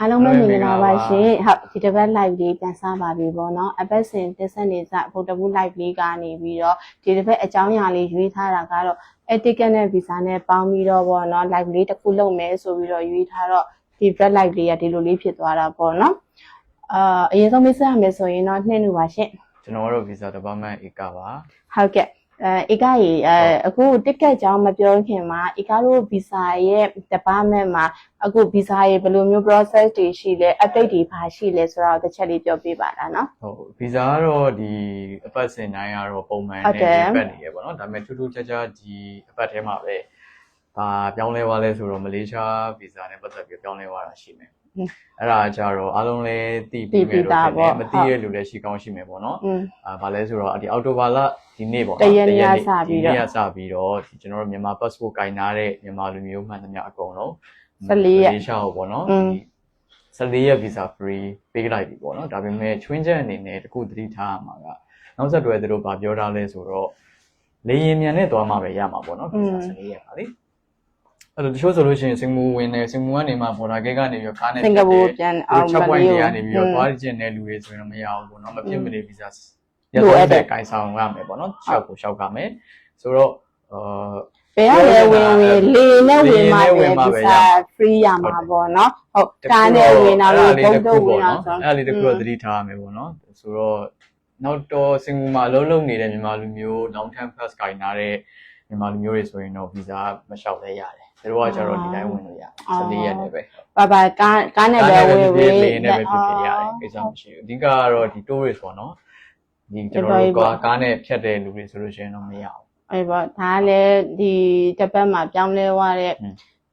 အားလုံးပဲမင်္ဂလာပါရှင်ဟုတ်ဒီတစ်ပတ် live လေးပြန်စားပါပြီပေါ့နော်အပတ်စဉ်တက်ဆက်နေစဗုဒ္ဓဘူး live လေးကနေပြီးတော့ဒီတစ်ပတ်အကြောင်းအရာလေးရွေးထားတာကတော့ etiquette နဲ့ visa နဲ့ပေါင်းပြီးတော့ပေါ့နော် live လေးတစ်ခုလုပ်မယ်ဆိုပြီးတော့ရွေးထားတော့ဒီ bread live လေးကဒီလိုလေးဖြစ်သွားတာပေါ့နော်အာအရင်ဆုံးမိတ်ဆက်ရမယ်ဆိုရင်တော့နှင်းလို့ပါရှင်ကျွန်တော်တို့ visa department ဧကပါဟုတ်ကဲ့ အဲဧကကြီးအဲအခု ticket ကြောင်းမပြောခင်မှာဧကတို့ visa ရဲ့ department မှာအခု visa ရဲ့ဘယ်လိုမျိုး process တွေရှိလဲ update တွေပါရှိလဲဆိုတော့တစ်ချက်လေးပြောပြပါလားနော်ဟုတ် visa ကတော့ဒီအပတ်စဉ်တိုင်းကတော့ပုံမှန်ဟုတ်တယ်နဲ့ပတ်နေရပေါ့နော်ဒါပေမဲ့ထူးထူးခြားခြားဒီအပတ်ထဲမှာပဲဘာပြောင်းလဲသွားလဲဆိုတော့မလေးရှား visa နဲ့ပတ်သက်ပြီးပြောင်းလဲသွားတာရှိမယ်อืม အဲ့ဒါကြတော့အားလုံးလည်းသိပြီးမယ်လို့ထင်တယ်မသိရလူလည်းရှိကောင်းရှိမယ်ပေါ့နော်အာဘာလဲဆိုတော့ဒီအော်တိုဘာလဒီနေ့ပေါ့နော်တရက်နေ့စပြီးတော့ဒီနေ့စပြီးတော့ကျွန်တော်တို့မြန်မာ passport ကင်နာတဲ့မြန်မာလူမျိုးမှန်သမျှအကုန်လုံး14ရက်ရှောက်ပေါ့နော်14ရက် visa free ပေးလိုက်ပြီပေါ့နော်ဒါပေမဲ့ချွင်းချက်အနေနဲ့တခုသတိထားရမှာကနောက်ဆက်တွဲသူတို့ဗာပြောထားလဲဆိုတော့လေရင်မြန်နဲ့သွားမှပဲရမှာပေါ့နော် visa 14ရက်ပါလေ အဲ့တော့တချို့ဆိုလို့ရှိရင်စင်ကူဝင်တယ်စင်ကူကနေမှဘော်ဒါဂိတ်ကနေပြီးတော့ကားနဲ့စင်ကာပူပြန်အောင်ချက်ပွိုင်းတွေကနေပြီးတော့သွားကျင်တဲ့လူတွေဆိုရင်တော့မရဘူးပေါ့နော်မဖြစ်မနေဗီဇာရတဲ့တဲ့ကိုင်ဆောင်ရမယ်ပေါ့နော်ရှောက်ကိုရှောက်ကမယ်ဆိုတော့အာဘယ်ရလဲဝင်ဝင်လေနဲ့ဝင်မှာပဲဒီစား free ရမှာပေါ့နော်ဟုတ်ကားနဲ့ဝင်တာလို့ဘုံတော့ဝင်တာဆိုအဲ့လေးတခုတော့သတိထားရမယ်ပေါ့နော်ဆိုတော့နောက်တော့စင်ကူမှာလုံးလုံးနေတဲ့မြန်မာလူမျိုး long term first ကိုင်ထားတဲ့ မြန်မာလူမျိုးတွေဆိုရင်တော့ visa မလျှောက်လဲရတယ်သူတို့ကကျတော့ဒီတိုင်းဝင်လို့ရတယ်14ရက်နဲ့ပဲပါပါကားကားနဲ့ပဲဝင်ဝင်လေနဲ့ပဲဖြစ်ဖြစ်ရတယ်ကိစ္စမရှိဘူးအဓိကကတော့ဒီ tourist ပေါ့နော်ဒီကျွန်တော်တို့ကကားနဲ့ဖြတ်တဲ့လူတွေဆိုလို့ရှိရင်တော့မရဘူးအေးပေါ့ဒါကလည်းဒီတစ်ပတ်မှာပြောင်းလဲသွားတဲ့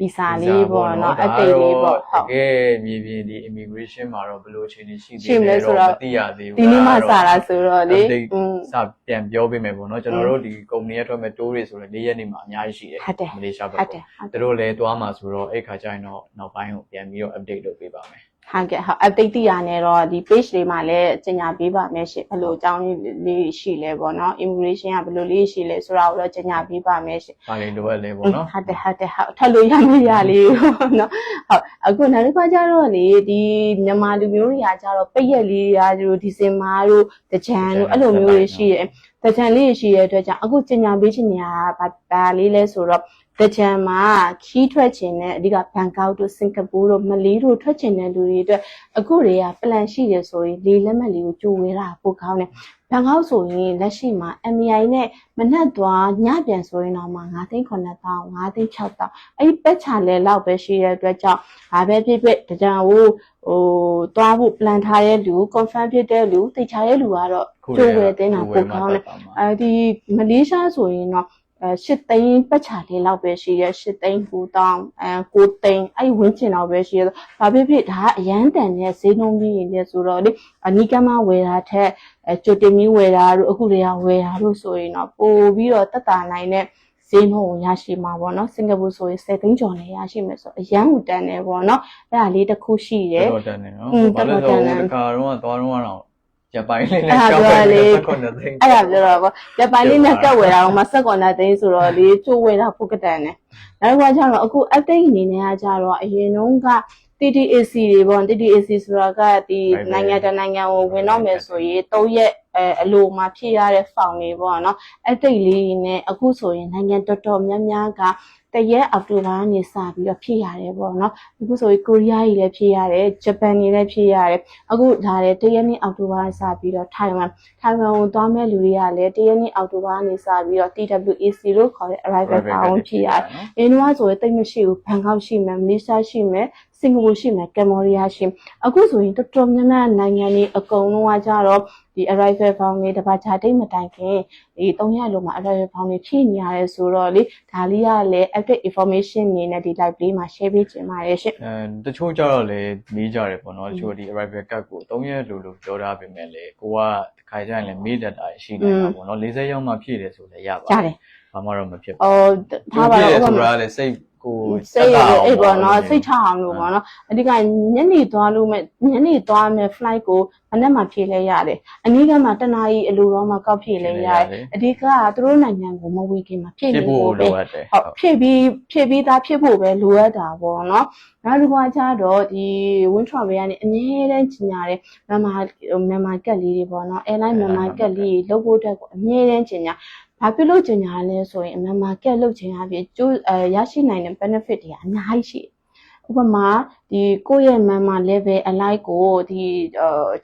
ဗီဇာလေးပေါ့နော်အတိတ်လေးပေါ့ဟုတ်တကယ်မြေပြင်ဒီ immigration မှာတော့ဘယ်လိုအခြေအနေရှိသေးလဲတော့မသိရသေးဘူးဒီနေ့မှစတာဆိုတော့လေစပြန်ပြောပေးမယ်ပေါ့နော်ကျွန်တော်တို့ဒီကုမ္ပဏီရထွက်မဲ့ tour တွေဆိုတော့၄ရက်နေမှာအများကြီးရှိတယ်မလေးရှားဘက်ကိုတို့လည်းသွားမှာဆိုတော့အဲ့ခါကျရင်တော့နောက်ပိုင်းကိုပြန်ပြီးတော့ update လုပ်ပေးပါမယ် ဟုတ်ကဲ့ဟုတ် update တိရနေတော့ဒီ page လေးမှာလည်းကြေညာပေးပါမယ်ရှင်ဘယ်လိုအကြောင်းလေးရှိလဲပေါ့နော် immigration ကဘယ်လိုလေးရှိလဲဆိုတာကိုတော့ကြေညာပေးပါမယ်ရှင်။ဒါလေးလိုအပ်လဲပေါ့နော်ဟုတ်တယ်ဟုတ်တယ်ဟုတ်ထပ်လို့ရမရလေးပေါ့နော်ဟုတ်အခုနောက်တစ်ခါကျတော့လေဒီမြန်မာလူမျိုးတွေကကျတော့ပိတ်ရက်လေးရာတို့ဒီဇင်ဘာတို့တကြံတို့အဲ့လိုမျိုးတွေရှိတယ်တကြံလေးတွေရှိရတဲ့အတွက်ကြောင့်အခုကြေညာပေးချင်နေတာကဘာလေးလဲဆိုတော့ တကြံမှာခီးထွက်ချင်တဲ့အဓိကဘန်ကောက်တို့စင်ကာပူတို့မလေးတို့ထွက်ချင်တဲ့လူတွေအတွက်အခုတွေက plan ရှိတယ်ဆိုရင်လေလက်မှတ်လေးကိုကြိုဝေးတာပိုကောင်းတယ်ဘန်ကောက်ဆိုရင်လက်ရှိမှာ MI နဲ့မနှက်သွားညပြန်ဆိုရင်တော့မှ9သိန်း9000 9သိန်း6000အဲ့ဒီပက်ချာလဲလောက်ပဲရှိတဲ့အတွက်ကြောင့်ဘာပဲဖြစ်ဖြစ်တကြံကိုဟိုသွားဖို့ plan ထားတဲ့လူ confirm ဖြစ်တဲ့လူသိချတဲ့လူကတော့ခုကြိုဝယ်တင်တာပိုကောင်းတယ်အဲဒီမလေးရှားဆိုရင်တော့ အဲ၈သိန်းပတ်ချာလေးလောက်ပဲရှိရဲ၈သိန်း9000အဲ9သိန်းအဲ့ဝင်းချင်တော့ပဲရှိရဲဘာဖြစ်ဖြစ်ဒါကအရန်တန်တဲ့ဈေးနှုန်းကြီးနေဆိုတော့လေအနီးကမ်းမဝယ်တာထက်အဲကြိုတင်ပြီးဝယ်တာတို့အခုတွေကဝယ်တာတို့ဆိုရင်တော့ပို့ပြီးတော့တက်တာနိုင်တဲ့ဈေးနှုန်းကိုရရှိမှာပေါ့နော်စင်ကာပူဆိုရင်10သိန်းကျော်နဲ့ရရှိမယ်ဆိုအရန်ကိုတန်တယ်ပေါ့နော်အဲ့ဒါလေးတစ်ခုရှိတယ်တော်တော်တန်တယ်နော်อืมဘာလို့တော်လဲတော်တန်တယ်ဆိုတော့ဒီခါတော့သွားတော့တော့ ဂျပန်လေးအဲ့နဲ့ဒါရှောက်ပြောပဲလေလေခုနှစ်သိန်းအဲ့ဒါပြောတော့ဗောဂျပန်လေးနဲ့ကတ်ဝယ်တာတော့မဆက်ကွန်တာသိန်းဆိုတော့လေချိုးဝယ်တာပုတ်ကတန်တယ်နောက်တစ်ခါကျတော့အခု update အနေနဲ့ကကျတော့အရင်တုန်းက TTAC တွေပေါ့ TTAC ဆိုတာကဒီနိုင်ငံတကာနိုင်ငံကိုဝင်တော့မယ်ဆိုရင်၃ရက်အဲအလိုမှာဖြစ်ရတဲ့ form တွေပေါ့နော် update လေးနဲ့အခုဆိုရင်နိုင်ငံတော်တော်များများက တရက်အောက်တိုဘာကနေစပြီးတော့ဖြစ်ရတယ်ပေါ့နော်အခုဆိုရင်ကိုရီးယားကြီးလည်းဖြစ်ရတယ်ဂျပန်ကြီးလည်းဖြစ်ရတယ်အခုဒါလည်းတရက်နေ့အောက်တိုဘာကစပြီးတော့ထိုင်ဝမ်ထိုင်ဝမ်ကိုသွားမဲ့လူတွေကလည်းတရက်နေ့အောက်တိုဘာကနေစပြီးတော့ TWAC လို့ခေါ်တဲ့ arrival ဖောင်းဖြစ်ရတယ်။အင်းနွားဆိုရင်တိတ်မရှိဘူးဘန်ကောက်ရှိမယ်မလေးရှားရှိမယ် စင်ကာပူရှိမယ်ကမ္ဘောဒီးယားရှိမယ်အခုဆိုရင်တော်တော်များများနိုင်ငံတွေအကုန်လုံးကကြတော့ဒီ arrival bound တွေတပါချာတိတ်မတိုင်ခင်ဒီ300လုံးမှာ arrival bound တွေဖြည့်နေရတယ်ဆိုတော့လေဒါလေးကလည်း update information နေနဲ့ဒီ live လေးမှာ share ပေးချင်ပါတယ်ရှင့်အဲတချို့ကြတော့လေမေးကြတယ်ပေါ့နော်တချို့ဒီ arrival card ကို3ရက်လို့လို့ပြောထားပေမဲ့လေကိုကတစ်ခါကျရင်လည်းမေးတတ်တာရှိနေတာပေါ့နော်40ရောက်မှဖြည့်တယ်ဆိုလည်းရပါကြားတယ်ဘာမှတော့မဖြစ်ဘူးအော်ထားပါတော့ဥပဆိုမာတော့လေစိတ် ကိုစိတ်ရအဲ့ပေါ့နော်စိတ်ချချအောင်လို့ပေါ့နော်အဓိကညနေသွားလို့မဲ့ညနေသွားမဲ့ flight ကိုမနေ့မှဖြေလဲရတယ်အနည်းကမှတနာရီအလိုတော့မှကောက်ဖြေလဲရတယ်အဓိကကသူတို့နိုင်ငံကိုမဝေခင်မှာဖြေဖြနေစ်ဖို့ဖို့ပဲလိုအပ်တယ်ဟုတ်ဖြည့်ပြီးဖြည့်ပြီးသားဖြည့်ဖို့ပဲလိုအပ်တာပေါ့နော်နောက်တစ်ခါကျတော့ဒီ wind travel ကနေအမြဲတမ်းကြီးညာတယ်မြန်မာမြန်မာကက်လေးတွေပေါ့နော် airline မြန်မာကက်လေးတွေလုပ်ဖို့အတွက်ကိုအမြဲတမ်းကြီးညာ ဘာဖြစ်လို့ကြီးညာလဲဆိုရင်မြန်မာကက်လုပ်ခြင်းအပြင်ကျိုးအဲရရှိနိုင်တဲ့ benefit တွေကအများကြီးရှိတယ်ဥပမာဒီကိုယ့်ရဲ့ member level အလိုက်ကိုဒီ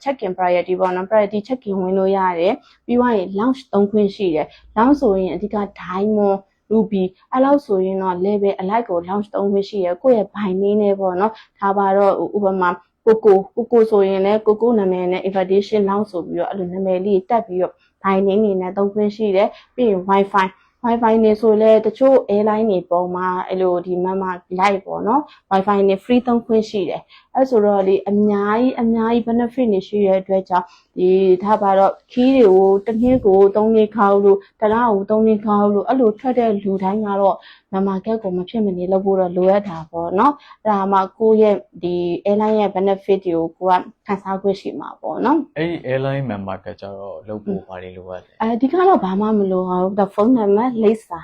check in priority ပေါ့နော် priority check in ဝင်လို့ရတယ်ပြီးသွားရင် launch သုံးခွင့်ရှိတယ် launch ဆိုရင်အဓိက diamond ruby အဲ့လောက်ဆိုရင်တော့ level အလိုက်ကို launch သုံးခွင့်ရှိရယ်ကိုယ့်ရဲ့ buy name နဲ့ပေါ့နော်ဒါပါတော့ဥပမာကိုကိုကိုကိုဆိုရင်လည်းကိုကိုနာမည်နဲ့ invitation launch ဆိုပြီးတော့အဲ့လိုနာမည်လေးတက်ပြီးတော့ buy name နေနဲ့သုံးခွင့်ရှိတယ်ပြီးရင် wifi wifi နေဆိုလဲတချို့ airline တွေပေါ်မှာအဲ့လိုဒီ member live ပေါ့နော် wifi နေ free သုံးခွင့်ရှိတယ် အဲ့ဆိုတော့လေအများကြီးအများကြီး benefit တွေရှိရတဲ့အတွက်ကြောင့်ဒီဒါပါတော့ခီးတွေကိုတစ်နှစ်ကို3နှစ်ခေါက်လို့တစ်လကို3နှစ်ခေါက်လို့အဲ့လိုထွက်တဲ့လူတိုင်းကတော့ member get ကိုမဖြစ်မနေလုပ်ဖို့တော့လိုအပ်တာပေါ့နော်အဲ့ဒါမှကိုယ့်ရဲ့ဒီ airline ရဲ့ benefit တွေကိုကိုကခန်းစားခွင့်ရှိမှာပေါ့နော်အဲ့ဒီ airline member ကကြတော့လုပ်ဖို့ဘာတွေလိုအပ်လဲအဲဒီကတော့ဘာမှမလိုအောင်ဘူးဖုန်းနံပါတ်လိပ်စာ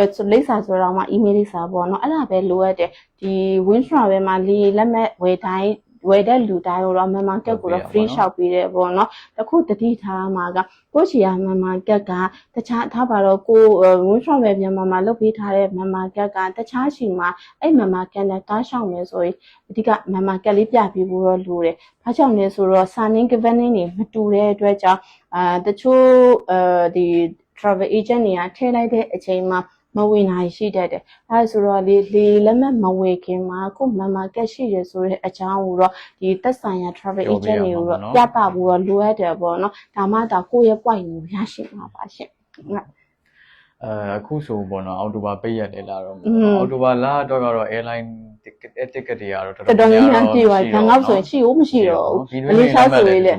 ပြောဆိုလိပ်စာဆိုတော့မှ email လိပ်စာပေါ့နော်အဲ့ဒါပဲလိုအပ်တယ်ဒီ Winstra ပဲမှာလေလက်မဲ့ဝယ်တိုင်းဝယ်တဲ့လူတိုင်းကိုတော့ member card ကိုတော့ free shop ပေးတယ်ပေါ့နော်တခုတတိထားမှာကကိုချီယာ member card ကတခြားထားပါတော့ကို Winstra ပဲမြန်မာမှာလုပ်ပေးထားတဲ့ member card ကတခြားရှိမှာအဲ့ member card နဲ့တားရှောက်မယ်ဆိုရင်အဓိက member card လေးပြပေးဖို့တော့လိုတယ်ဘာကြောင့်လဲဆိုတော့ signing governing တွေမတူတဲ့အတွက်ကြောင့်အာတချို့အဲဒီ travel agent တွေကထည့်လိုက်တဲ့အချိန်မှာ မဝင်နိုင်ရှိတတ်တယ်။အဲဆိုတော့လေလေလက်မှတ်မဝင်ခင်မှာခုမမကက်ရှိရဆိုတဲ့အကြောင်းကိုတော့ဒီသက်ဆိုင်ရာ travel agent တွေကိုတော့ပြသဖို့တော့လိုအပ်တယ်ပေါ့နော်။ဒါမှဒါကိုယ့်ရဲ့ point ကိုရရှိမှာပါရှင့်။အဲအခုဆိုပေါ့နော်အောက်တိုဘာပိတ်ရက်တယ်လာတော့အောက်တိုဘာလတော့ကတော့ airline ticket တွေကတော့တော်တော်များများပြည့်သွားတယ်။ငါ့ဆိုရင်ရှိ ਉਹ မရှိတော့ဘူး။မလေးရှားဆိုရင်လည်း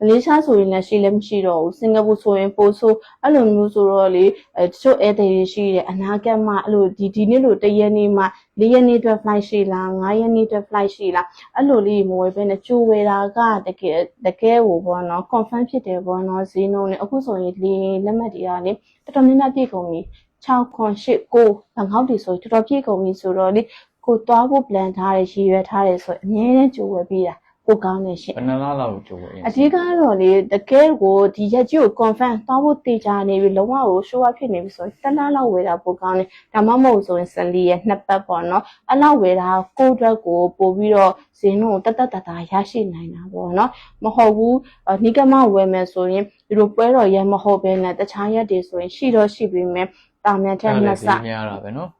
မလေးရှားဆိုရင်လည်းရှိလည်းမရှိတော့ဘူး။စင်ကာပူဆိုရင်ပို့ဆိုအဲ့လိုမျိုးဆိုတော့လေအဲတချို့ air တွေရှိတယ်အနာဂတ်မှာအဲ့လိုဒီဒီနေ့လိုတရက်နေ့မှာ၄ရက်နေ့အတွက် flight ရှိလား၅ရက်နေ့အတွက် flight ရှိလားအဲ့လိုလေးမဝယ်ဘဲနဲ့ကြိုဝယ်တာကတကယ်တကယ်ကိုပေါ့နော် confirm ဖြစ်တယ်ပေါ့နော်ဈေးနှုန်းနဲ့အခုဆိုရင်လေလက်မှတ်တွေကလေတော်တော်များများပြည့်ကုန်ပြီ6ခွန်8 9ဘန်ကောက်တွေဆိုရင်တော်တော်ပြည့်ကုန်ပြီဆိုတော့လေကိုသွားဖို့ plan ထားတယ်ရည်ရွယ်ထားတယ်ဆိုရင်အများနဲ့ကြိုဝယ်ပြီးတာ ပိုကောင်းနေရှင်ဘယ်နှလားလောက်ကြိုးရင်းအဓိကတော့လေတကယ်ကိုဒီရက်ကြီးကို confirm သွားဖို့တေချာနေပြီလုံးဝကို show up ဖြစ်နေပြီဆိုရင်တစ်လားလောက်ဝယ်တာပိုကောင်းတယ်ဒါမှမဟုတ်ဆိုရင်14ရက်နှစ်ပတ်ပေါ့နော်အဲ့လောက်ဝယ်တာကိုယ့်အတွက်ကိုပို့ပြီးတော့ဈေးနှုန်းကိုတတ်တတ်တတာရရှိနိုင်တာပေါ့နော်မဟုတ်ဘူးအနိကမဝယ်မယ်ဆိုရင်ဒီလိုပွဲတော်ရက်မဟုတ်ဘဲနဲ့တခြားရက်တွေဆိုရင်ရှိတော့ရှိပြီမယ်တာမန်ထက်နှစ်ဆများတာပဲနော်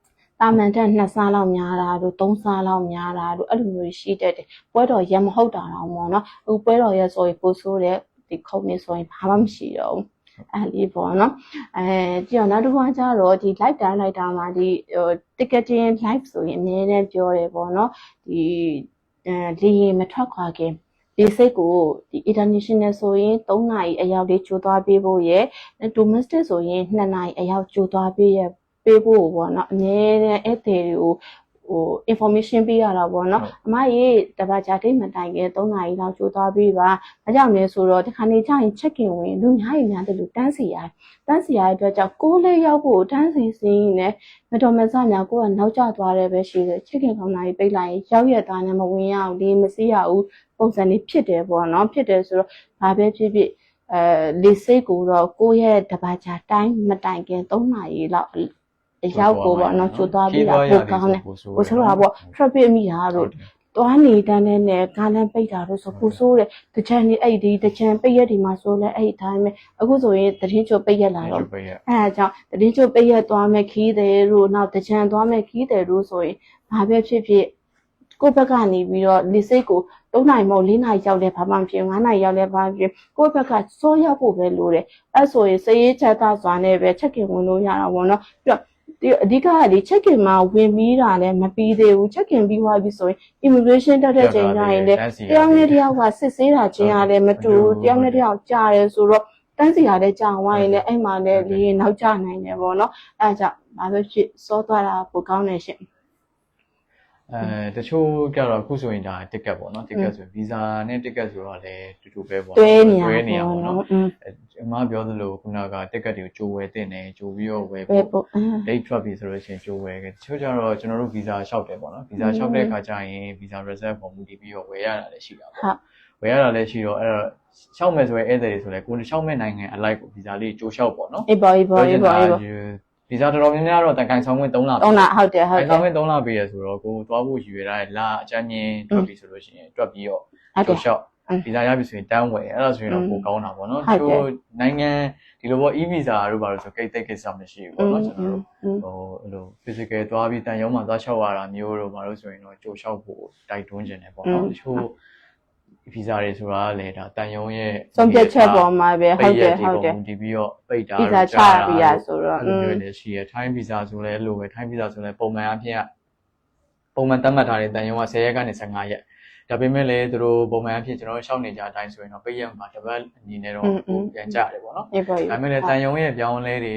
တာမန်တက်2စားလောက်များတာတို့3စားလောက်များတာတို့အဲ့လိုမျိုးရှိတတ်တယ်ပွဲတော်ရက်မဟုတ်တာတော့ပေါ့နော်အခုပွဲတော်ရက်ဆိုရင်ပိုဆိုးတဲ့ဒီခုံနေဆိုရင်ဘာမှမရှိတော့ဘူးအဲ့လေးပေါ့နော်အဲကြည့်အောင်နောက်တစ်ခါကျတော့ဒီ live တိုင်း live တာမှာဒီဟို ticketing live ဆိုရင်အများနဲ့ပြောတယ်ပေါ့နော်ဒီအဲလေရင်မထွက်ခွာခင်ဒီစိတ်ကိုဒီ international ဆိုရင်3နာရီအရောက်လေးကြိုးသွားပေးဖို့ရယ် domestic ဆိုရင်2နာရီအရောက်ကြိုးသွားပေးရ ပေးဖို့ပေါ့နော်အမြဲတမ်းဧည့်သည်တွေကိုဟို information ပေးရတာပေါ့နော်အမကြီးတပတ်ကြာတိတ်မတိုင်ခင်3နာရီလောက်ကြိုးသွားပေးပါအဲကြောင့်လဲဆိုတော့ဒီခါနေကျရင် check in ဝင်လူများကြီးများတယ်လို့တန်းစီရတယ်တန်းစီရတဲ့အတွက်ကြောင့်ကိုယ်လေးရောက်ဖို့တန်းစီစင်းရင်လည်းမတော်မဆများကိုကနောက်ကျသွားတယ်ပဲရှိတယ် check in ကောင်နာကြီးပိတ်လိုက်ရင်ရောက်ရသားနဲ့မဝင်ရဘူးဒီမစီးရဘူးပုံစံလေးဖြစ်တယ်ပေါ့နော်ဖြစ်တယ်ဆိုတော့ဘာပဲဖြစ်ဖြစ်အဲလေစိတ်ကိုတော့ကိုယ့်ရဲ့တပါချာတိုင်းမတိုင်ခင်3နာရီလောက် အရောက်ကိုပေါ့နော်ကြိုသွားပြီးတာပိုကောင်းတယ်ကိုဆိုတော့ပေါ့ traffic မိတာတို့သွားနေတန်းနဲ့နဲ့ကားလမ်းပိတ်တာတို့ဆိုပိုဆိုးတယ်တချမ်းနေအဲ့ဒီတချမ်းပိတ်ရက်ဒီမှာဆိုလဲအဲ့ဒီတိုင်းပဲအခုဆိုရင်တရင်ချိုပိတ်ရက်လာတော့ပိတ်ရအဲဒါကြောင့်တတိကျပိတ်ရက်သွားမဲ့ခီးတယ်တို့နောက်တကြံသွားမဲ့ခီးတယ်တို့ဆိုရင်ဘာပဲဖြစ်ဖြစ်ကိုယ့်ဘက်ကနေပြီးတော့လေစိတ်ကို3နိုင်မဟုတ်4နိုင်ရောက်လဲဘာမှမဖြစ်5နိုင်ရောက်လဲဘာမှမဖြစ်ကိုယ့်ဘက်ကစိုးရောက်ဖို့ပဲလိုတယ်အဲဆိုရင်စရေးချက်သားစွာနဲ့ပဲချက်ခင်ဝင်လို့ရတာပေါ့နော်ပြီးတော့ဒီ အဓိကကဒီချက်ကင်မှာဝင်ပြီးတာလည်းမပြီးသေးဘူးချက်ကင်ပြီးသွားပြီဆိုရင် immigration တက်တဲ့ချိန်ကျရင်လည်းတယောက်နဲ့တယောက်ကစစ်ဆေးတာချင်းကလည်းမတူဘူးတယောက်နဲ့တယောက်ကြားရဲဆိုတော့တတန်းစီရတဲ့ကြောင်ဝိုင်းနဲ့အဲ့မှာလည်းလေရင်နောက်ကျနိုင်တယ်ပေါ့နော်အဲ့ဒါကြောင့်ဒါဆိုဖြစ်စောသွားတာပိုကောင်းတယ်ရှင် အဲတချို့ကြတော့အခုဆိုရင်ဒါတစ်ကတ်ပေါ့နော်တစ်ကတ်ဆိုဗီဇာနဲ့တစ်ကတ်ဆိုတော့လည်းတူတူပဲပေါ့တွဲနေရတွဲနေရပေါ့ပေါ့နော်နော်อืมအမပြောသလိုခုနကတစ်ကတ်တွေကိုကြိုးဝဲတင်တယ်ကြိုးပြီးတော့ဝဲပဲဖို့ပေါ့အင်း date ထွက်ပြီဆိုလို့ရှိရင်ကြိုးဝဲခဲ့တချို့ကျတော့ကျွန်တော်တို့ဗီဇာလျှောက်တယ်ပေါ့နော်ဗီဇာလျှောက်တဲ့အခါကျရင်ဗီဇာ reserve ပုံမူတည်ပြီးတော့ဝယ်ရတာလည်းရှိတာဟုပေါ့တ်ဝယ်ရတာလည်းရှိတော့အဲ့တော့လျှောက်မယ်ဆိုရင်ဧည့်သည်တွေဆိုလည်းကိုယ်လျှောက်မဲ့နိုင်ငံအလိုက်ကိုဗီဇာလေးကြိုးလျှောက်ပေါ့နော်အေးပေါ့အေးပေါ့အေးပေါ့ အေးပေါ့ဗီဇာတော်တော်များများတော့တန်ခိုင်ဆောင်ဝင်3လတော့လားဟုတ်တယ်ဟုတ်ခိုင်တယ်ဆောင်ဝင်3လပြည့်ရဆိုတော့ကိုယ်သွားဖို့ယူရတဲ့လာအချမ်းချင်းထွက်ပြီဆိုလို့ရှိရင်တွက်ပြီးတော့ဟုတ်တယ်လျှောက်အင်းဗီဇာရပြီဆိုရင်တန်းဝယ်အဲ့ဒါဆိုရင်တော့ပိုကောင်းတာပေါ့နော်ဟုတ်တယ်ချို့နိုင်ငံဒီလိုပေါ့ e visa တို့ပါလို့ဆိုကိတ်တိတ်ကိစ္စမရှိဘူးပေါ့နော်ကျွန်တော်တို့อืมဟိုအဲ့လို physical သွားပြီးတန်ရုံးမှာသွားလျှောက်ရတာမျိုးတို့ဘာလို့ဆိုရင်တော့ကြိုလျှောက်ဖို့တိုက်တွန်းခြင်းတယ်ပေါ့နော်တချို့ visa တွေဆိုတာကလည်းဒါတန်ရုံးရဲ့ဆုံးဖြတ်ချက်ပေါ်မှာပဲဟုတ်တယ်ပိဟုတ်တ်တရယ်ဒီပြီးတော့ပိတ်တာဗီဇာချရပြီးရဆိုတော့အဲ့လိုမျိုးလည်းရှိရထိုင်း visa ဆိုလည်းအဲ့လိုပဲထိုင်း visa ဆိုလည်းပုံမှန်အဖြစ်ကပုံမှန်သတ်မှတ်ထားတဲ့တန်ရုံးက10ရက်ကနေ15ရက်ဒါပေမဲ့လည်းသူတို့ပုံမှန်အဖြစ်ကျွန်တော်တို့ရှောက်နေကြအတိုင်းဆိုရင်တော့ပိတ်ရက်မှာတစ်ပတ်အနေနဲ့တော့ပြန်ကြတယ်ပေါ့နော်အေးပေါ့အေးဒါပေမဲ့လည်းတန်ရုံရဲ့ပြောင်းလဲတွေ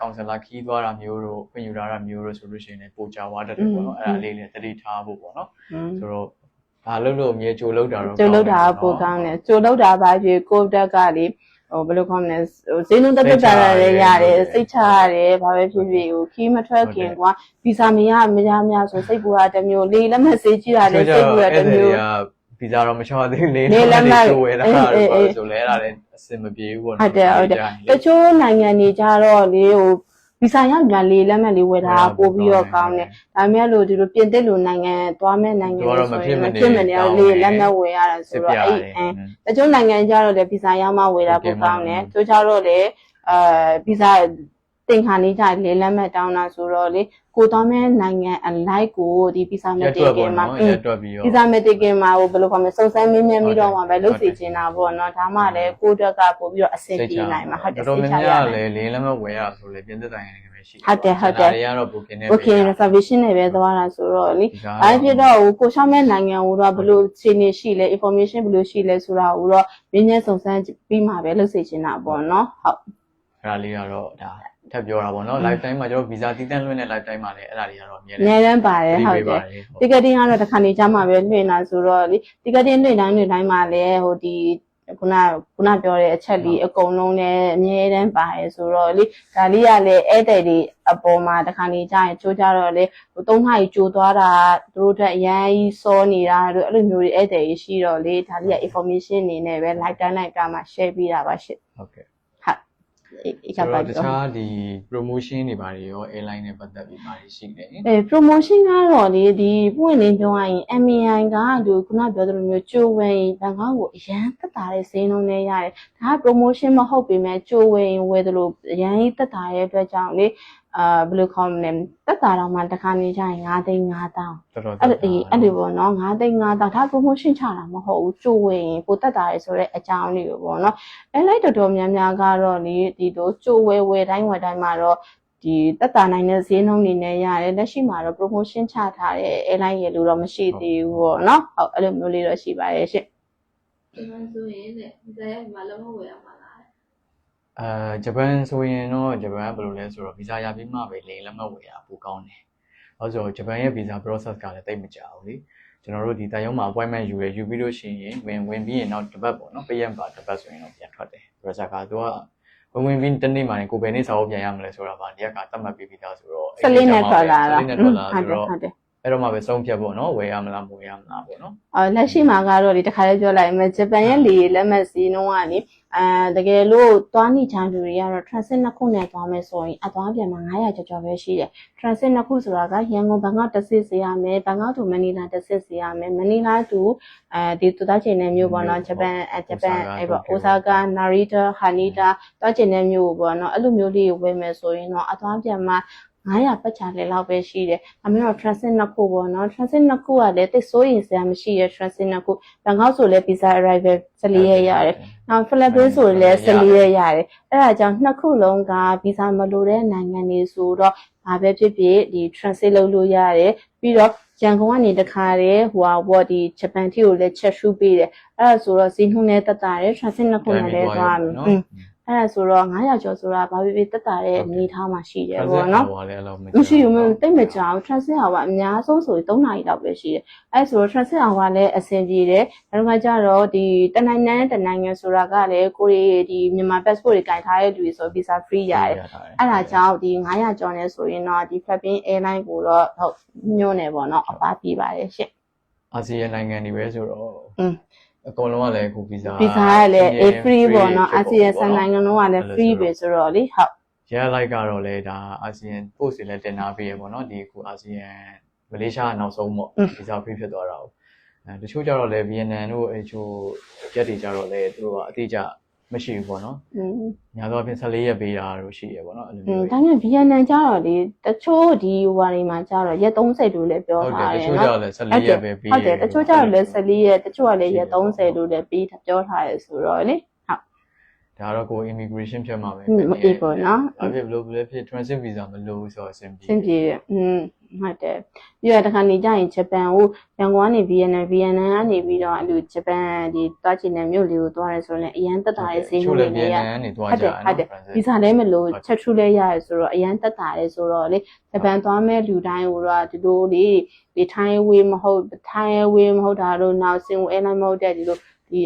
ကောင်ဆယ်လာခီးသွားတာမျိုးတို့ခွင့်ယူလာတာမျိုးတို့ဆိုလို့ရှိရင်လည်းပိုကြွားတတ်တယ်ပေါ့နော်အဲ့ဒါလေးလည်းသတိထားဖို့ပေါ့နော်อืมဆိုတော့ ဒါလို့လို့အမြဲကြိုလောက်တာတော့ကျိုးလောက်တာကပိုကောင်းတယ်ကျိုးလောက်တာပါပြီကိုတက်ကလေဟိုဘယ်လိုခေါ်မလဲဟိုဈေးနှုန်းတက်တက်တာလည်းရတယ်စိတ်ချရတယ်ဘာပဲဖြစ်ဖြစ်ဟိုခီးမထွက်ခင်ကွာဗီဇာမရမရမရဆိုစိတ်ပူတာတစ်မျိုးလေလက်မဆေးကြည့်တာလည်းစိတ်ပူတာတစ်မျိုးဗီဇာတော့မချောသေးလေးလေးလက်မှတ်ဆိုဝယ်တာအေးအေးအေးဆိုလဲအဲ့ဒါလည်းအဆင်မပြေဘူးပေါ့ဟုတ်တယ်ဟုတ်တယ်တချို့နိုင်ငံတွေကြတော့လေဟို ဗီဇာရကြလေလက်မှတ်လေးဝယ်တာပို့ပြီးတော့ကောင်းတယ်ဒါပေမဲ့လို့ဒီလိုပြင်သစ်လိုနိုင်ငံသွားမဲ့နိုင်ငံတွေဆိုရင်မဖြစ်မနေလေလက်မှတ်ဝယ်ရတာစစ်ဆိုပြတော့ရအဲ့တယ်အဲတချို့နိုင်ငံကြတော့လေဗီဇာရမှဝယ်တာပိုကောင်းတယ်။တို့ကြတော့လေအဲဗီဇာ တင်ခံနေကြလေလက်မှတ်တောင်းတာဆိုတော့လေကိုသွားမဲ့နိုင်ငံအလိုက်ကိုဒီဗီဇာမရက်တတွင်က်ကပေါ့င်မှာနော်အင်းရက်တွက်ပြီးတော့ဗီဇာမတင်ကင်မှာဟိုဘယ်လိုခေါ်မလဲစုံစမ်းမင်းမြန်းပြီးတော့မှပဲဟုတ်လုပ်တယ်စီချင်တာပေါ့နော်ဒါမှလည်းကိုအတွက်ကပို့ပြီးတော့အဆင်ပြေနိုင်မှာဟုတ်တယ်တော်စိတော်တ်ချများရများတယ်လည်းလေးလက်မဝယ်ရဆိုလေပြင်သစ်တိုင်းနိုင်ငံပဲရှိဟုတ်တယ်ဟုတ်တယ်ဒါတွေကတော့ဘုကင်းနေ Okay reservation နဲ့ပဲသွားတာဆိုတော့လေဒီကအဲ့ဖြစ်တော့ဟိုကိုရှောင်းမဲ့နိုင်ငံဟိုတော့ဘယ်လိုခြေနေရှိလဲ information ဘယ်လိုရှိလဲဆိုတာဟိုတော့မင်းနဲ့စုံစမ်းပြီးမှပဲလုပ်စီချင်တာပေါ့နော်ဟုတ်အဲ့ဒါလေးကတော့ဒါ ထပ်ပြောတာပေါ့နော် lifetime မှာကျွန်တော်ဗီဇာတည်တံ့လွှင့်တဲ့ lifetime မှာလည်းအဲ့ဒါတွေကတော့အများအများတန်းပါတယ်ဟုတ်တယ်တီကတင်ကတော့တစ်ခါနေကြမှာပဲလွှင့်တာဆိုတော့လေတီကတင်လွှင့်တိုင်းလွှင့်တိုင်းမှာလည်းဟိုဒီခုနခုနပြောတဲ့အချက်လေးအကုန်လုံးလည်းအများတန်းပါတယ်ဆိုတော့လေဒါလေးကလည်းဧည့်သည်တွေအပေါ်မှာတစ်ခါနေကြရင်ချိုးကြတော့လေဟိုသုံးခါကြီးကြိုးသွားတာသူတို့တက်အရန်ကြီးစောနေတာတို့အဲ့လိုမျိုးတွေဧည့်သည်ကြီးရှိတော့လေဒါလေးက information အနေနဲ့ပဲ live time live time မှာ share ပေးတာပါရှင့်ဟုတ်ကဲ့ ဟုတ်အေးအေးကဆိုပါတော့တပြောခြားဒီ promotion တွေဘာတွေရော airline နဲ့ပတ်သက်ပြီးဘာတွေရှိလဲအဲ promotion ကတော့လေဒီပွင့်လင်းပြောရရင် MAI ကဒီခုနပြောသလိုမျိုးကြိုးဝယ်ရင်ဘန်ကောက်ကိုအရန်သက်သာတဲ့ဈေးနှုန်းနဲ့ရတယ်ဒါက promotion မဟုတ်ပေမဲ့ကြိုးဝယ်ရင်ဝယ်သလိုအရန်ကြီးသက်သာတဲ့အတွက်ကြောင့်လေ အာဘယ်လိုခေါ်မလဲသက်သာတော့မှတစ်ခါနေကြရင်9သိန်း9တောင်းတော်တော်အဲ့လိုအေးအဲ့လိုပေါ့နော်9သိန်း9တောင်းဒါ promotion ချတာမဟုတ်ဘူးကြိုးဝယ်ရင်ပိုသက်သာရဲဆိုတဲ့အကြောင်းလေးကိုပေါ့နော်အဲလိုက်တော်တော်များများကတော့လေဒီလိုကြိုးဝယ်ဝယ်တိုင်းဝယ်တိုင်းမှာတော့ဒီတက်တာနိုင်တဲ့ဈေးနှုန်းတွေနဲ့ရတယ်လက်ရှိမှာတော့ promotion ချထားတဲ့ airline ရေလို့တော့မရှိသေးဘူးပေါ့နော်ဟုတ်အဲ့လိုမျိုးလေးတော့ရှိပါရဲ့ရှင့်ဒီမှာဆိုရင်တဲ့ဒီဇာတ်မှာလည်းမဝယ်ရမှာလား အာဂျပန်ဆိုရင်တော့ဂျပန်ကဘယ်လိုလဲဆိုတော့ဗီဇာရပြီးမှပဲလေလက်မှတ်ဝယ်ရပိုကောင်းတယ်။အဲဆိုတော့ဂျပန်ရဲ့ဗီဇာ process ကလည်းတိတ်မကြာဘူးလေ။ကျွန်တော်တို့ဒီတန်ရုံးမှာ appointment ယူရယူပြီးလို့ရှိရင်ဝင်ဝင်ပြီးရင်တော့တစ်ပတ်ပေါ့နော်။ပေးရပါတစ်ပတ်ဆိုရင်တော့ပြန်ထွက်တယ်။ process ကသူကဝင်ဝင်ပြီးတနေ့မှရင်ကိုယ်ပဲနေ့စာအုပ်ပြန်ရမလဲဆိုတာပါဒီကတတ်မှတ်ပြီးပြီးသားဆိုတော့14နဲ့ထွက်လာတာ14နဲ့ထွက်လာဟုတ်ဆိုတယ်တော့ဟုတ်တယ်အဲ့တော့မှပဲဆုံးဖြတ်ပေါ့နော်ဝယ်ရမလားမဝယ်ရမလားပေါ့နော်အော်လက်ရှိမှာကတော့ဒီတစ်ခါလေးပြောလိုက်မယ်ဂျပန်ရဲ့လေလက်မှတ်စီနှုန်းကလေ အဲတကယ်လို့သွားနေချမ်းသူတွေကတော့ transit နှစ်ခုနဲ့သွားမယ်ဆိုရင်အသွားပြန်မှာ900ကျော်ကျော်ပဲရှိတယ် transit နှစ်ခုဆိုတာကရန်ကုန်ဘန်ကောက်တစ်စစ်စီရမယ်ဘန်ကောက်သူမနီလာတစ်စစ်စီရမယ်မနီလာသူအဲဒီသူသားချိန်တဲ့မြို့ပေါ့နော်ဂျပန်အဲဂျပန်အဲပေါ့အိုဆာကာနာရီတာဟာနီတာသွားချိန်တဲ့မြို့ပေါ့နော်အဲ့လိုမျိုးလေးကိုဝယ်မယ်ဆိုရင်တော့အသွားပြန်မှာ 900ပတ်ချာလေလောက်ပဲရှိတယ်။အမေတော့ transit နှစ်ခုပေါ့နော် transit နှစ်ခုကလည်းတိတ်စိုးရင်စရာမရှိရ transit နှစ်ခုဘန်ကောက်ဆိုလည်း visa arrival 14ရက်ရတယ်။နောက် Philippines ဆိုလည်း14ရက်ရတယ်။အဲ့ဒါကြောင့်နှစ်ခုလုံးက visa မလိုတဲ့နိုင်ငံတွေဆိုတော့ဘာပဲဖြစ်ဖြစ်ဒီ transit လုပ်လို့ရတယ်။ပြီးတော့ရန်ကုန်ကနေတခါတည်းဟိုဟာဘောဒီဂျပန်တီကိုလည်းချက်ရှုပေးတယ်။အဲ့ဒါဆိုတော့ဈေးနှုန်းလည်းတက်တာတယ် transit နှစ်ခုနဲ့လည်းသွားမယ်။อืม အဲ့ဒါဆိုတော့900ကျော်ဆိုတာဘာဖြစ်ဖြစ်တက်တာတဲ့အနေထားမှာရှိတယ်ပေါ့နော်ဟိုကလည်းအဲ့လိုမမရှိဘူးမဟုတ်တိတ်မကြအောင် transit hour အများဆုံးဆိုရင်3နာရီလောက်ပဲရှိတယ်အဲဆိုတော့ transit hour လည်းအဆင်ပြေတယ်ဒါတော့ကကြတော့ဒီတနိုင်ငံနဲ့တနိုင်ငံဆိုတာကလည်းကိုရီဒီမြန်မာ passport တွေခြင်ထားတဲ့လူတွေဆို visa free ရတယ်အဲ့ဒါကြောင့်ဒီ900ကျော်နေဆိုရင်တော့ဒီ Philippine Airline ကိုတော့ဟုတ်ညွှန်းနေပေါ့နော်အပါပြပါတယ်ရှင့်အာဆီယံနိုင်ငံတွေပဲဆိုတော့อืม အကုန်လုံးကလည်းအခုဗီဇာ visa ကလည်း A free ပေါ့နော်အာဆီယံဆန်နိုင်ငံလုံးကလည်း free ပဲဆိုတော့လေဟုတ်ရလိုက်ကတော့လေဒါအာဆီယံ post တွေလည်းတင်ထားပေးရပေါ့နော်ဒီအခုအာဆီယံမလေးရှားကနောက်ဆုံးပေါ့ဗီဇာ free ဖြစ်သွားတာ哦အဲတချို့ကြတော့လေဗီယက်နမ်တို့အဲချို့ရက်တွေကြတော့လေသူတို့ကအတိအကျ မရှိဘူးပေါ့နော်။ညာတော့ပြင်14ရက်ပေးတာလို့ရှိရပေါ့နော်အဲ့လိုမျိုး။ဒါနဲ့ VNN ကြတော့လေတချို့ဒီဟိုဟာတွေမှာကြတော့ရက်30လို့လည်းပြောထားတယ်နော်။ဟုတ်တယ်တချို့ကြတော့လည်း14ရက်ပဲပေးတယ်။ဟုတ်တယ်တချို့ကြတော့လည်း14ရက်တချို့ကလည်းရက်30လို့လည်းပေးပြောထားရဆိုတော့လေ။ ဒါကတော့ကို immigration ဖြစ်မှာပဲမအေးပေါ့နော်အဖြစ်ဘလို့ဘလို့ဖြစ် transit visa မလိုဘူးဆိုတော့အဆင်ပြေအဆင်ပြေတယ်อืมဟုတ်တယ်ပြီးတော့တခါနေကြရင်ဂျပန်ကိုရန်ကုန်ကနေ VNN VNN ကနေပြီးတော့အဲ့လိုဂျပန်ဒီတွားချင်တဲ့မြို့လေးကိုတွားရဲဆိုရင်အရန်တက်တာရဲ့ဈေးမျိုးလေးရဟုတ်တယ်ဟုတ်တယ်ဗီဇာလည်းမလိုချက်ထူးလည်းရတယ်ဆိုတော့အရန်တက်တာလေဆိုတော့လေဂျပန်သွားမဲ့လူတိုင်းကိုတော့ဒီလိုလေးဒီထိုင်းဝေးမဟုတ်ထိုင်းဝေးမဟုတ်တာတို့နောက်စင်ဝဲလိုင်းမဟုတ်တဲ့ဒီလိုဒီ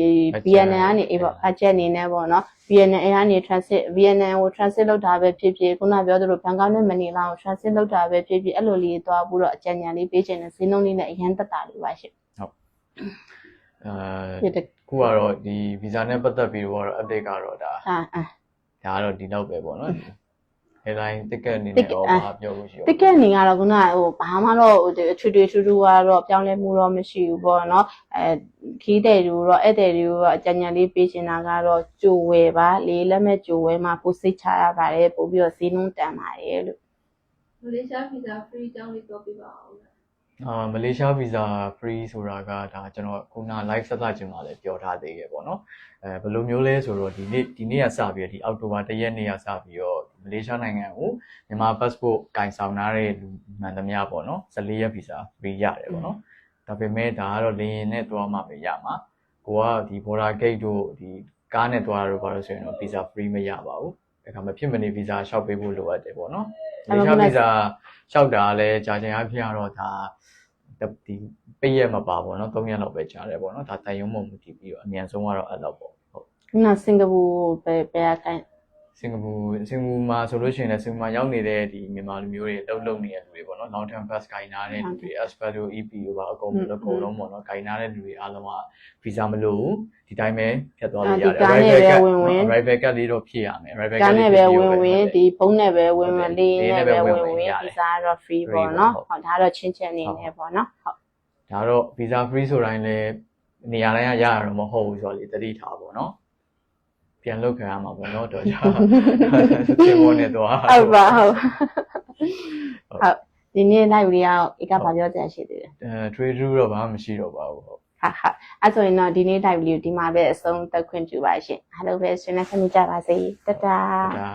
VNN ကနေအေးပေါ့အချက်အနေနဲ့ပေါ့နော် ဗီယက်နမ်အဲကနေ transit ဗီယက်နမ်ကို transit လုပ်တာပဲဖြစ်ဖြစ်ခုနပြောသလိုဘန်ကောက်နဲ့မနီလာကို transit လုပ်တာပဲဖြစ်ဖြစ်အဲ့လိုလေးသွားပြီးတော့အကြံဉာဏ်လေးပေးချင်တဲ့ဈေးနှုန်းလေးနဲ့အရန်တက်တာလေးပါရှင့်အဲဖြစ်တယ်ခုကတော့ဒီ visa နဲ့ပတ်သက်ပြီးတော့ update ကတော့ဒါအာအာဒါကတော့ဒီလောက်ပဲပေါ့နော် airline ticket အနေ ticket နဲ့တော့အာဘာပြောလို့ရှိရောတကယ်နေကတော့ခုနကဟိုဘာမှတော့ဟိုအထွေထွေထူးထူးကတော့ပြောင်းလဲမှုတော့မရှိဘူးပေါ့နော်အဲခီးတဲ့လူတော့ဧည့်သည်တွေတော့အကြံဉာဏ်လေးပေးချင်တာကတော့ကြိုဝယ်ပါလေးလက်မဲ့ကြိုဝယ်မှာပိုစိတ်ချရပါတယ်ပို့ပြီးတော့ဈေးနှုန်းတန်ပါတယ်လို့မလေးရှားဗီဇာ free တောင်းလေးပြောပြပါအောင်လား အာမလေးရှား visa free ဆိုတာကဒါကျွန်တော်ခုန live ဆက်ဆက်ခြင်းမှာလည်းပြောထားသေးတယ်ပေါ့နော်အဲဘယ်လိုမျိုးလဲဆိုတော့ဒီနေ့ဒီနေ့ကစပြီးတော့ဒီအောက်တိုဘာ1ရက်နေ့ကစပြီးတော့မလေးရှားနိုင်ငံကိုမြန်မာ passport ကင်ဆောင်ထားတဲ့လူမှန်သမျှပေါ့နော်14ရက် visa free ရတယ်ပေါ့နော်ဒါပေမဲ့ဒါကတော့လေယာဉ်နဲ့သွားမှပဲရမှာကိုကဒီ border gate တို့ဒီကားနဲ့သွားတာတို့ဘာလို့ဆိုရင်တော့ visa free မရပါဘူးဒါကမဖြစ်မနေ visa လျှောက်ပေးဖို့လိုအပ်တယ်ပေါ့နော် မလေးရှား visa လျှောက်တာလည်းကြာချိန်အဖြစ်ကတော့ဒါဒီပိတ်ရက်မပါပေါ့နော်3ရက်လောက်ပဲကြာတယ်ပေါ့နော်ဒါတိုင်ရုံမမူတည်ပြီးတော့အမြန်ဆုံးကတော့အဲ့လောက်ပေါ့ဟုတ်ခုနစင်ကာပူပဲပဲအကိုင် စင်ကာပူစင်ကာပူမှာဆိုလို့ရှိရင်လည်းစင်ကာပူမှာရောက်နေတဲ့ဒီမြန်မာလူမျိုးတွေလှုပ်လှုပ်နေတဲ့လူတွေပေါ့နော် long term pass ဂိုင်နာတဲ့လူတွေ Aspado EP တို့ပါအကုန်လုံးအကုန်လုံးပေါ့နော်ဂိုင်နာတဲ့လူတွေအားလုံးက visa မလိုဘူးဒီတိုင်းပဲဖြတ်သွားလို့ရတယ် arrival card လေးတော့ဖြည့်ရမယ် arrival ကား card နဲ့ပဲဝင်ဝင်ဒီဖုန်းနဲ့ပဲဝင်ဝင်လေးနဲ့ပဲဝင်ဝင်ဗီဇာတော့ free ပေါ့နော်ဟုတ်ဒါတော့ချင်းချင်းအနေနဲ့ပေါ့နော်ဟုတ်ဒါတော့ visa free ဆိုတိုင်းလည်းနေရာတိုင်းကရရတော့မဟုတ်ဘူးဆိုတော့လေတတိထားပေါ့နော် ပြန်လုတ်ခံရမှာပေါ့နော်တော့ကြာသင်္ဘောနဲ့တော့ဟုတ်ပါဟုတ်ဟုတ်ဒီနေ့ live လေးကတော့ဧကဘာပြောကြရှိသေးတယ်အဲ trade through တော့ဘာမှမရှိတော့ပါဘူးဟုတ်ဟာဟာအဲ့ဆိုရင်တော့ဒီနေ့ live လေးကိုဒီမှာပဲအဆုံးသက်ခွင့်ပြုပါရှင်အားလုံးပဲဆွေးနွေးဆင်ကြပါစေတတာဒါ